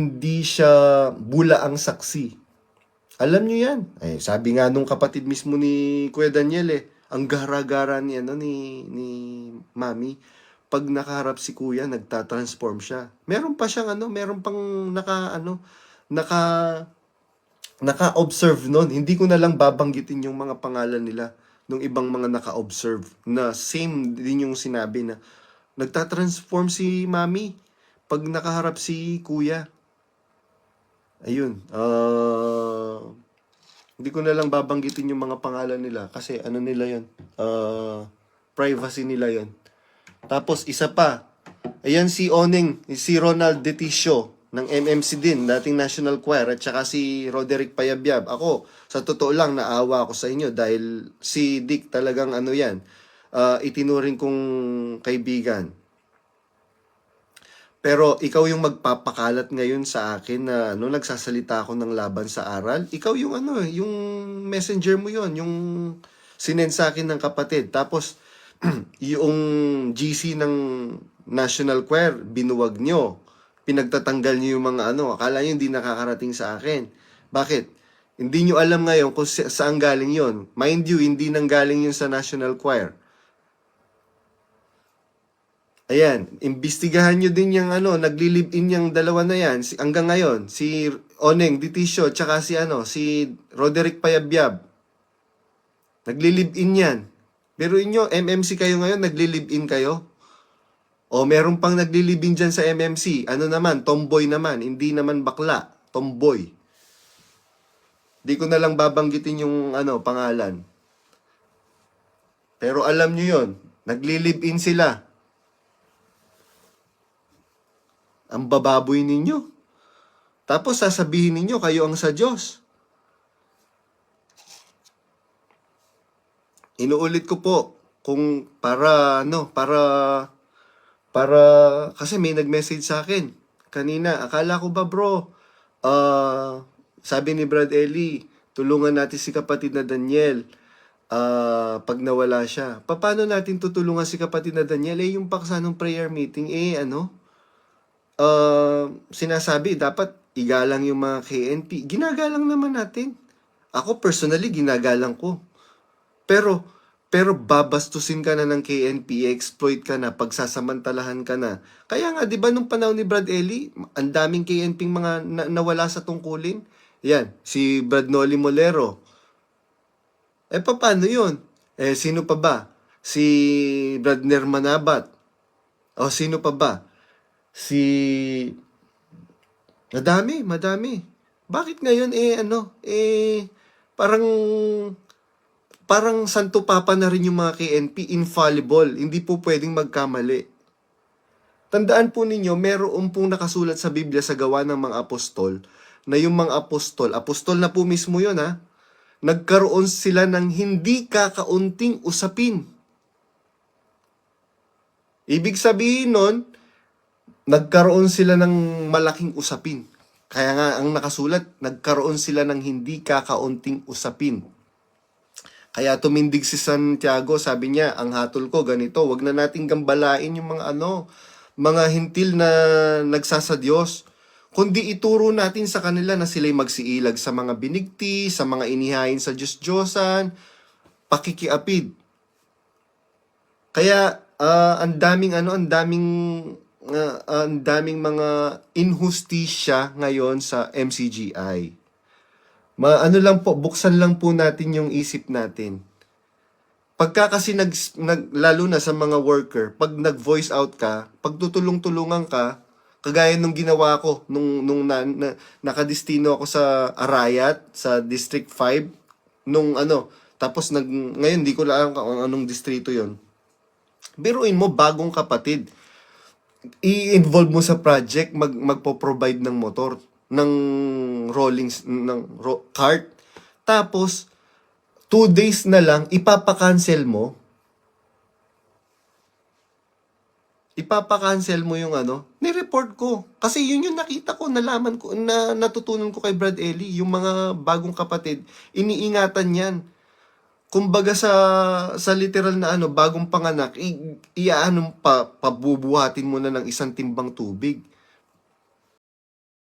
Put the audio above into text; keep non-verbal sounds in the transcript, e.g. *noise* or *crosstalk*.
hindi siya bula ang saksi. Alam nyo yan. Eh, sabi nga nung kapatid mismo ni Kuya Daniel eh, ang gara-gara ni, ano, ni, ni Mami, pag nakaharap si Kuya, nagtatransform siya. Meron pa siyang ano, meron pang naka, ano, naka, naka-observe nun. Hindi ko na lang babanggitin yung mga pangalan nila nung ibang mga naka-observe na same din yung sinabi na nagtatransform si Mami pag nakaharap si Kuya. Ayun. ah hindi ko na lang babanggitin yung mga pangalan nila kasi ano nila yon ah privacy nila yon Tapos isa pa. Ayan si Oning, si Ronald Detisio ng MMC din, dating National Choir at saka si Roderick Payabyab. Ako, sa totoo lang naawa ako sa inyo dahil si Dick talagang ano yan, ah, itinuring kong kaibigan. Pero ikaw yung magpapakalat ngayon sa akin na no nagsasalita ako ng laban sa aral. Ikaw yung ano, eh, yung messenger mo yon, yung sinend sa akin ng kapatid. Tapos *clears throat* yung GC ng National Choir, binuwag nyo. Pinagtatanggal nyo yung mga ano, akala nyo hindi nakakarating sa akin. Bakit? Hindi nyo alam ngayon kung sa- saan galing yon. Mind you, hindi nang galing yun sa National Choir. Ayan, imbestigahan nyo din yung ano, nagli-live-in yung dalawa na yan. Si, hanggang ngayon, si Oneng Ditisio, tsaka si ano, si Roderick Payabyab. Nagli-live-in yan. Pero inyo, MMC kayo ngayon, nagli-live-in kayo? O meron pang nagli-live-in dyan sa MMC. Ano naman, tomboy naman, hindi naman bakla, tomboy. Di ko na lang babanggitin yung ano, pangalan. Pero alam nyo yon nagli-live-in sila. Ang bababoy ninyo. Tapos sasabihin ninyo kayo ang sa Diyos. Inuulit ko po kung para ano, para para kasi may nag-message sa akin kanina. Akala ko ba bro, ah sabi ni Brad Eli, tulungan natin si kapatid na Daniel ah pag nawala siya. Paano natin tutulungan si kapatid na Daniel? Eh, yung paksa ng prayer meeting, eh, ano? Uh, sinasabi, dapat igalang yung mga KNP. Ginagalang naman natin. Ako personally, ginagalang ko. Pero, pero babastusin ka na ng KNP, exploit ka na, pagsasamantalahan ka na. Kaya nga, di ba nung panahon ni Brad Eli, ang daming KNP mga na- nawala sa tungkulin? Yan, si Brad Noli Molero. Eh, paano yun? Eh, sino pa ba? Si Bradner Manabat. O, sino pa ba? Si madami, madami. Bakit ngayon eh ano, eh parang parang santo papa na rin yung mga KNP, infallible, hindi po pwedeng magkamali. Tandaan po ninyo, meron pong nakasulat sa Biblia sa gawa ng mga apostol, na yung mga apostol, apostol na po mismo yun ha, nagkaroon sila ng hindi kakaunting usapin. Ibig sabihin nun, nagkaroon sila ng malaking usapin. Kaya nga ang nakasulat, nagkaroon sila ng hindi kakaunting usapin. Kaya tumindig si Santiago, sabi niya, ang hatol ko ganito, wag na nating gambalain yung mga ano, mga hintil na nagsasa Diyos. Kundi ituro natin sa kanila na sila'y magsiilag sa mga binigti, sa mga inihain sa Diyos-Diyosan, pakikiapid. Kaya ah, ang daming ano, ang daming nga ang daming mga inhustisya ngayon sa MCGI. Ma ano lang po, buksan lang po natin yung isip natin. Pagka kasi nag, nag lalo na sa mga worker, pag nag-voice out ka, pag tutulong-tulungan ka, kagaya nung ginawa ko nung nung na, na, nakadistino ako sa Arayat sa District 5 nung ano, tapos nag ngayon di ko lang kung anong distrito 'yon. Biruin mo bagong kapatid i-involve mo sa project, mag magpo-provide ng motor, ng rolling, ng ro- cart. Tapos, two days na lang, ipapakancel mo. Ipapakancel mo yung ano, ni-report ko. Kasi yun yung nakita ko, nalaman ko, na natutunan ko kay Brad Ellie, yung mga bagong kapatid, iniingatan yan kumbaga sa sa literal na ano bagong panganak i, iaano pa pabubuhatin mo na ng isang timbang tubig